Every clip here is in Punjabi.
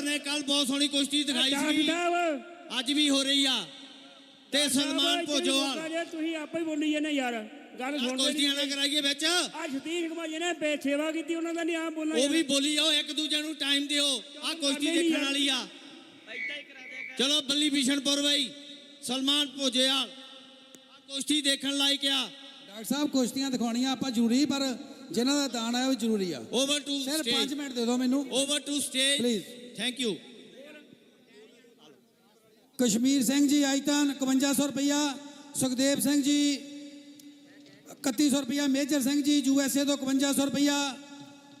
ਕੌਰ ਨੇ ਕੱਲ ਬਹੁਤ ਸੋਹਣੀ ਕੁਸ਼ਤੀ ਦਿਖਾਈ ਸੀ। ਅੱਜ ਵੀ ਹੋ ਰਹੀ ਆ। ਤੇ ਸਲਮਾਨ ਭੋਜੋਵਾਲ। ਤੁਸੀਂ ਆਪੇ ਹੀ ਬੋਲੀ ਜਾਂਦੇ ਯਾਰ। ਗੱਲ ਸੁਣਦੇ ਕੁਸ਼ਤੀਆਂ ਨਾ ਕਰਾਈਏ ਵਿੱਚ। ਆ ਸਤੀਸ਼ ਕੁਮਾਰ ਜੀ ਨੇ ਬੇ ਸੇਵਾ ਕੀਤੀ ਉਹਨਾਂ ਦਾ ਨਹੀਂ ਆਪ ਬੋਲਣਾ ਉਹ। ਵੀ ਬੋਲੀ ਜਾਓ ਇੱਕ ਦੂਜੇ ਨੂੰ ਟਾਈਮ ਦਿਓ। ਆ ਕੁਸ਼ਤੀ ਦੇਖਣ। ਵਾਲੀ ਆ। ਚਲੋ ਬੱਲੀ ਭੀਸ਼ਣਪੁਰ ਬਈ। ਸਲਮਾਨ ਭੋਜੋਵਾਲ। ਆ ਕੁਸ਼ਤੀ ਦੇਖਣ ਲਾਇਕ ਆ। ਡਾਕਟਰ ਸਾਹਿਬ ਕੁਸ਼ਤੀਆਂ ਦਿਖਾਉਣੀਆਂ ਆਪਾਂ ਜ਼ਰੂਰੀ ਪਰ ਜਿਨ੍ਹਾਂ ਦਾ ਦਾਨ ਆਇਆ ਉਹ ਜ਼ਰੂਰੀ ਆ। ਓਵਰ ਟੂ ਸਿਰ 5 ਸਟੇਜ ਮਿੰਟ ਦੇ ਦਿਓ ਮੈਨੂੰ। Over to stage Please. Thank you Kashmir Singh ji ਆਇਤਨ 5100 ਰੁਪਇਆ ਸੁਖਦੇਵ ਸਿੰਘ ਜੀ 3100 ਰੁਪਇਆ major Singh ji you S ਏ ਤੋਂ 5100 ਰੁਪਇਆ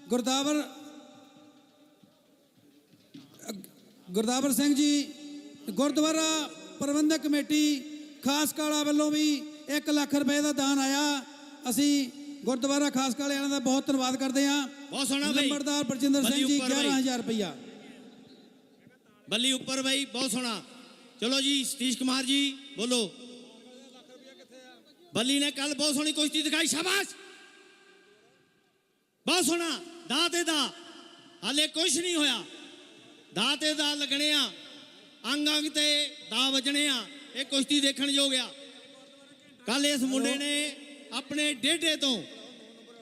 ਗੁਰਦਾਵਰ ਗੁਰਦਾਵਰ ਸਿੰਘ ਜੀ ਗੁਰਦੁਆਰਾ ਪ੍ਰਬੰਧਕ ਕਮੇਟੀ ਖਾਸ ਕਾਲਾ ਵੱਲੋਂ ਵੀ 1 ਲੱਖ ਰੁਪਏ ਦਾ ਦਾਨ ਆਇਆ ਅਸੀਂ ਗੁਰਦੁਆਰਾ ਖਾਸ ਕਾਲੇ ਵਾਲਿਆਂ ਦਾ ਬਹੁਤ ਧੰਨਵਾਦ ਕਰਦੇ ਹਾਂ ਬਹੁਤ ਸੋਹਣਾ ਬਈ ਨੰਬਰਦਾਰ ਬਰਜਿੰਦਰ ਸਿੰਘ ਜੀ ਉੱਪਰ ਬਈ। 11000 ਰੁਪਇਆ ਬੱਲੀ ਉੱਪਰ ਬਈ ਬਹੁਤ ਸੋਹਣਾ। ਚਲੋ ਜੀ ਸਤੀਸ਼ ਕੁਮਾਰ ਜੀ ਬੋਲੋ। ਬੱਲੀ ਨੇ ਕੱਲ ਬਹੁਤ ਸੋਹਣੀ ਕੁਸ਼ਤੀ ਦਿਖਾਈ ਸ਼ਾਬਾਸ਼! ਬਹੁਤ ਸੋਹਣਾ ਦਾ ਤੇ ਦਾ। ਹਾਲੇ ਕੁਝ ਨਹੀਂ ਹੋਇਆ। ਦਾ ਤੇ ਦਾ ਲੱਗਣੇ ਆ। ਅੰਗ ਅੰਗ ਤੇ ਦਾ ਵੱਜਣੇ ਆ। ਇਹ ਕੁਸ਼ਤੀ ਦੇਖਣ ਯੋਗ ਆ। ਕੱਲ ਇਸ ਮੁੰਡੇ ਨੇ ਆਪਣੇ ਡੇਢੇ ਤੋਂ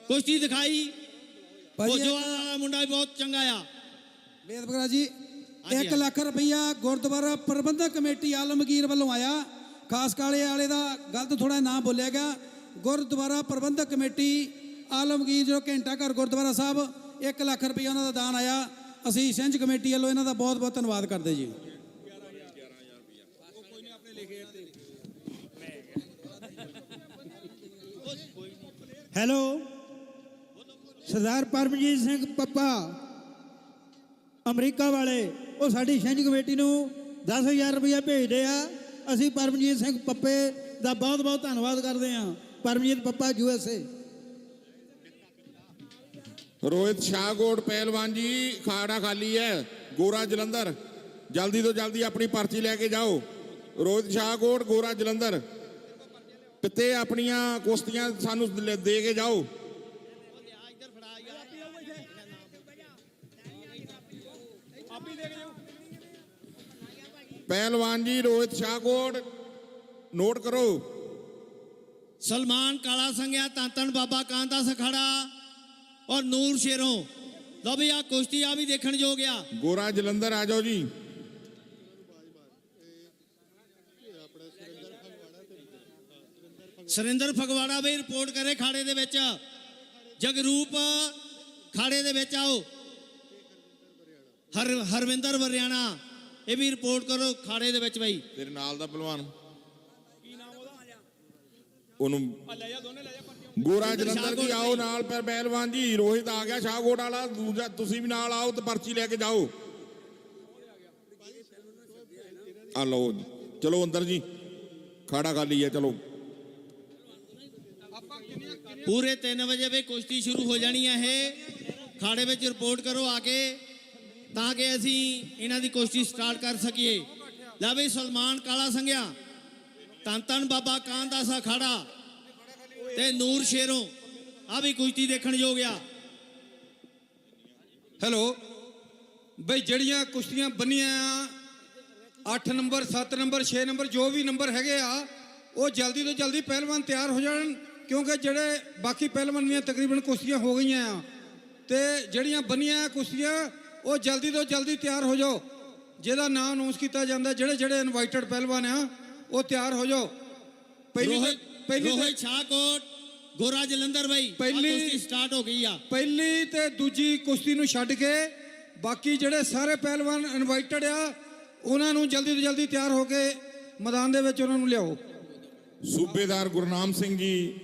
ਕੁਸ਼ਤੀ ਦਿਖਾਈ। ਭੋਜੋ ਵਾਲਾ ਮੁੰਡਾ ਵੀ ਬਹੁਤ ਚੰਗਾ ਆ। ਵੇਦ ਬਗਰਾ ਜੀ 1 ਲੱਖ ਰੁਪਈਆ ਗੁਰਦੁਆਰਾ ਪ੍ਰਬੰਧਕ ਕਮੇਟੀ ਆਲਮਗੀਰ ਵੱਲੋਂ ਆਇਆ। ਖਾਸ ਕਾਲੇ ਵਾਲੇ ਦਾ ਗਲਤ ਥੋੜਾ ਨਾਮ ਬੋਲਿਆ ਗਿਆ। ਗੁਰਦੁਆਰਾ ਪ੍ਰਬੰਧਕ ਕਮੇਟੀ ਆਲਮਗੀਰ ਜੋ ਘੰਟਾ ਘਰ ਗੁਰਦੁਆਰਾ ਸਾਹਿਬ 1 ਲੱਖ ਰੁਪਈਆ ਉਹਨਾਂ ਦਾ ਦਾਨ ਆਇਆ। ਅਸੀਂ ਸਿੰਝ ਕਮੇਟੀ ਵੱਲੋਂ ਇਹਨਾਂ ਦਾ ਬਹੁਤ ਬਹੁਤ ਧੰਨਵਾਦ ਕਰਦੇ ਜੀ। ਹੈਲੋ। ਸਰਦਾਰ ਪਰਮਜੀਤ ਸਿੰਘ ਪੱਪਾ। ਅਮਰੀਕਾ ਵਾਲੇ, ਉਹ ਸਾਡੀ ਛਿੰਝ ਕਮੇਟੀ ਨੂੰ 10000 ਰੁਪਇਆ ਭੇਜਦੇ ਆ। ਅਸੀਂ ਪਰਮਜੀਤ ਸਿੰਘ ਪੱਪੇ ਦਾ ਬਹੁਤ ਬਹੁਤ ਧੰਨਵਾਦ ਕਰਦੇ ਹਾਂ। Paramjit Pappa, U S A. Rohit Shahgor Pehalwan ji, ਖਾੜਾ ਖਾਲੀ ਹੈ। ਗੋਰਾ ਜਲੰਧਰ। ਜਲਦੀ ਤੋਂ ਜਲਦੀ ਆਪਣੀ ਪਰਚੀ ਲੈ ਕੇ ਜਾਓ। ਰੋਹਿਤ ਸ਼ਾਹਗੋੜ ਗੋਰਾ ਜਲੰਧਰ। ਪਿੱਤੇ ਆਪਣੀਆਂ ਕੁਸ਼ਤੀਆਂ ਸਾਨੂੰ ਦੇ ਕੇ ਜਾਓ। ਪਹਿਲਵਾਨ ਜੀ ਰੋਹਿਤ ਸ਼ਾਹਗੋੜ ਨੋਟ ਕਰੋ। ਸਲਮਾਨ ਕਾਲਾ ਸੰਗਿਆ ਤਾਂਤਨ ਬਾਬਾ ਕਾਂਦਾ ਸਖੜਾ ਔਰ ਨੂਰ ਸ਼ੇਰੋਂ। ਲੋ ਵੀ ਆ ਕੁਸ਼ਤੀ ਆ ਵੀ ਦੇਖਣ ਯੋਗ ਆ। ਗੋਰਾ ਜਲੰਧਰ ਆ ਜਾਓ ਜੀ। ਸਰਿੰਦਰ ਫਗਵਾੜਾ ਵੀ ਰਿਪੋਰਟ ਕਰੇ ਖਾੜੇ ਦੇ ਵਿੱਚ। ਜਗਰੂਪ ਖਾੜੇ ਦੇ ਵਿੱਚ ਆਓ। ਹਰ ਹਰਵਿੰਦਰ ਵਰਿਆਣਾ। ਇਹ ਵੀ ਰਿਪੋਰਟ ਕਰੋ ਖਾੜੇ ਦੇ ਵਿੱਚ ਬਈ। ਤੇਰੇ ਨਾਲ ਦਾ ਪਹਿਲਵਾਨ। ਉਹਨੂੰ ਗੋਰਾ ਜਲੰਧਰ ਜੀ ਆਓ ਨਾਲ ਪਰ ਪਹਿਲਵਾਨ ਜੀ ਰੋਹਿਤ ਆ ਗਿਆ ਸ਼ਾਹਕੋਟ ਵਾਲਾ ਦੂਜਾ ਤੁਸੀਂ ਵੀ ਨਾਲ ਆਓ ਤੇ ਪਰਚੀ ਲੈ ਕੇ ਜਾਓ। ਆ ਲਓ ਜੀ। ਚਲੋ ਅੰਦਰ ਜੀ। ਖਾੜਾ ਖਾਲੀ ਹੈ ਚਲੋ। ਪੂਰੇ 3 ਵਜੇ ਵੀ ਕੁਸ਼ਤੀ ਸ਼ੁਰੂ ਹੋ ਜਾਣੀ ਹੈ ਇਹ। ਖਾੜੇ ਵਿੱਚ ਰਿਪੋਰਟ ਕਰੋ ਆ ਕੇ। ਤਾਂ ਕਿ ਅਸੀਂ ਇਹਨਾਂ ਦੀ ਕੁਸ਼ਤੀ ਸਟਾਰਟ ਕਰ ਸਕੀਏ। ਲੈ ਵੀ ਸਲਮਾਨ, ਕਾਲਾ ਸੰਘਿਆ ਧੰਨ ਧੰਨ ਬਾਬਾ ਕਾਂਦਾਸ ਅਖਾੜਾ ਤੇ ਨੂਰ ਸ਼ੇਰੋਂ। ਆ ਵੀ ਕੁਸ਼ਤੀ ਦੇਖਣ ਯੋਗ ਆ। ਹੈਲੋ। ਬਈ ਜਿਹੜੀਆਂ ਕੁਸ਼ਤੀਆਂ ਬੰਨੀਆਂ ਆ 8 ਨੰਬਰ 7 ਨੰਬਰ 6 ਨੰਬਰ, ਜੋ ਵੀ ਨੰਬਰ ਹੈਗੇ ਆ, ਉਹ ਜਲਦੀ ਤੋਂ ਜਲਦੀ ਪਹਿਲਵਾਨ ਤਿਆਰ ਹੋ ਜਾਣ, ਕਿਉਂਕਿ ਜਿਹੜੇ ਬਾਕੀ ਪਹਿਲਵਾਨ ਦੀਆਂ ਤਕਰੀਬਨ ਕੁਸ਼ਤੀਆਂ ਹੋ ਗਈਆਂ ਆ। ਤੇ ਜਿਹੜੀਆਂ ਬੰਨੀਆਂ ਆ ਕੁਸ਼ਤੀਆਂ ਉਹ ਜਲਦੀ ਤੋਂ ਜਲਦੀ ਤਿਆਰ ਹੋ ਜਾਓ। ਜਿਹਦਾ ਨਾਮ ਅਨਾਉਂਸ ਕੀਤਾ ਜਾਂਦਾ ਜਿਹੜੇ ਜਿਹੜੇ ਇਨਵਾਈਟਡ ਪਹਿਲਵਾਨ ਆ ਉਹ ਤਿਆਰ ਹੋ ਜਾਓ। ਪਹਿਲੀ ਤਾਂ- ਪਹਿਲੀ ਤਾਂ- ਰੋਹਿਤ ਸ਼ਾਹਕੋਟ ਗੋਰਾ ਜਲੰਧਰ ਬਈ। ਪਹਿਲੀ- ਕੁਸ਼ਤੀ ਸਟਾਰਟ ਹੋ ਗਈ ਆ। ਪਹਿਲੀ ਤੇ ਦੂਜੀ ਕੁਸ਼ਤੀ ਨੂੰ ਛੱਡ ਕੇ ਬਾਕੀ ਜਿਹੜੇ ਸਾਰੇ ਪਹਿਲਵਾਨ ਇਨਵਾਈਟਡ ਆ ਉਹਨਾਂ ਨੂੰ ਜਲਦੀ ਤੋਂ ਜਲਦੀ ਤਿਆਰ ਹੋ ਕੇ ਮੈਦਾਨ ਦੇ ਵਿੱਚ ਉਹਨਾਂ ਨੂੰ ਲਿਆਓ। ਸੂਬੇਦਾਰ ਗੁਰਨਾਮ ਸਿੰਘ ਜੀ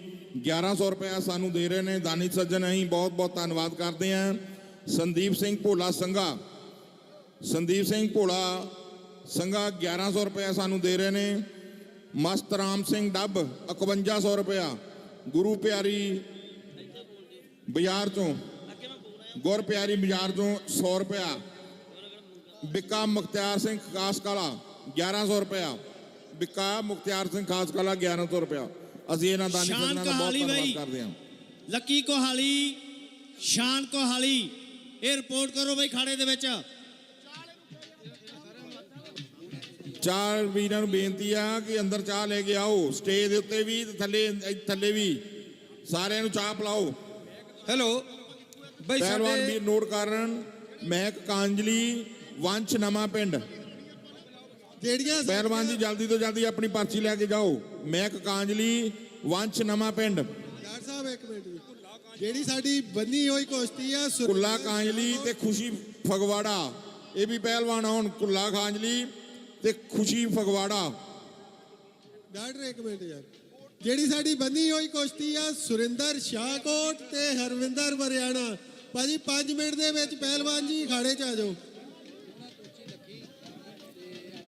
1100 ਰੁਪਇਆ ਸਾਨੂੰ ਦੇ ਰਹੇ ਨੇ। ਦਾਨੀ ਸੱਜਣ ਅਸੀਂ ਬਹੁਤ ਬਹੁਤ ਧੰਨਵਾਦ ਕਰਦੇ ਹਾਂ। ਸੰਦੀਪ ਸਿੰਘ ਭੋਲਾ ਸੰਘਾ ਸੰਦੀਪ ਸਿੰਘ ਭੋਲਾ ਸੰਘਾ 1100 ਰੁਪਇਆ ਸਾਨੂੰ ਦੇ ਰਹੇ ਨੇ ਮਸਤ ਰਾਮ ਸਿੰਘ ਡੱਬ 5100 ਰੁਪਇਆ ਗੁਰੂ ਪਿਆਰੀ ਬਾਜ਼ਾਰ ਚੋਂ ਗੁਰ ਪਿਆਰੀ ਬਾਜ਼ਾਰ ਚੋਂ 100 ਰੁਪਇਆ ਬਿੱਕਾ ਮੁਖਤਿਆਰ ਸਿੰਘ ਖਾਸ ਕਾਲਾ 1100 ਰੁਪਇਆ ਬਿੱਕਾ ਮੁਖਤਿਆਰ ਸਿੰਘ ਖਾਸ ਕਾਲਾ 1100 ਰੁਪਇਆ ਅਸੀਂ ਇਹਨਾਂ ਦਾਨੀ ਸ਼ਾਨ ਸੱਜਣਾਂ ਦਾ ਬਹੁਤ ਕਹਾਲੀ ਧੰਨਵਾਦ ਬਾਈ। ਕਰਦੇ ਹਾਂ ਲੱਕੀ ਕੋਹਾਲੀ ਸ਼ਾਨ ਕੋਹਾਲੀ ਇਹ ਰਿਪੋਰਟ ਕਰੋ ਬਈ ਖਾੜੇ ਦੇ ਵਿੱਚ। ਚਾਰ ਵੀਰਾਂ ਨੂੰ ਬੇਨਤੀ ਆ ਕਿ ਅੰਦਰ ਚਾਹ ਲੈ ਕੇ ਆਓ। ਸਟੇਜ ਦੇ ਉੱਤੇ ਵੀ ਤੇ ਥੱਲੇ ਥੱਲੇ ਵੀ। ਸਾਰਿਆਂ ਨੂੰ ਚਾਹ ਪਿਲਾਓ। ਹੈਲੋ ਬਈ ਪਹਿਲਵਾਨ ਸਾਡੇ ਵੀਰ ਨੋਟ ਕਰਨ ਮਹਿਕ ਕਾਂਜਲੀ ਵੰਸ਼ ਨਵਾਂ ਪਿੰਡ। ਜਿਹੜੀਆਂ ਪਹਿਲਵਾਨ ਜੀ ਜਲਦੀ ਤੋਂ ਜਲਦੀ ਆਪਣੀ ਪਰਚੀ ਲੈ ਕੇ ਜਾਓ। ਮਹਿਕ ਕਾਂਜਲੀ ਵੰਸ਼ ਨਵਾਂ ਪਿੰਡ। ਡਾਕਟਰ ਸਾਹਿਬ ਇੱਕ ਮਿੰਟ ਜੀ। ਜਿਹੜੀ ਸਾਡੀ ਬੰਨੀ ਹੋਈ ਕੁਸ਼ਤੀ ਆ ਕੁੱਲਾ ਕਾਂਜਲੀ ਤੇ ਖੁਸ਼ੀ ਫਗਵਾੜਾ। ਇਹ ਵੀ ਪਹਿਲਵਾਨ ਆਉਣ ਕੁੱਲਾ ਕਾਂਜਲੀ ਤੇ ਖੁਸ਼ੀ ਫਗਵਾੜਾ। ਡਾਕਟਰ ਇੱਕ ਮਿੰਟ ਯਾਰ। ਜਿਹੜੀ ਸਾਡੀ ਬੰਨੀ ਹੋਈ ਕੁਸ਼ਤੀ ਆ ਸੁਰਿੰਦਰ ਸ਼ਾਹਕੋਟ ਤੇ ਹਰਵਿੰਦਰ ਬਰਿਆਣਾ ਭਾਜੀ 5 ਮਿੰਟ ਦੇ ਵਿੱਚ ਪਹਿਲਵਾਨ ਜੀ ਖਾੜੇ ਚ ਆ ਜਾਓ।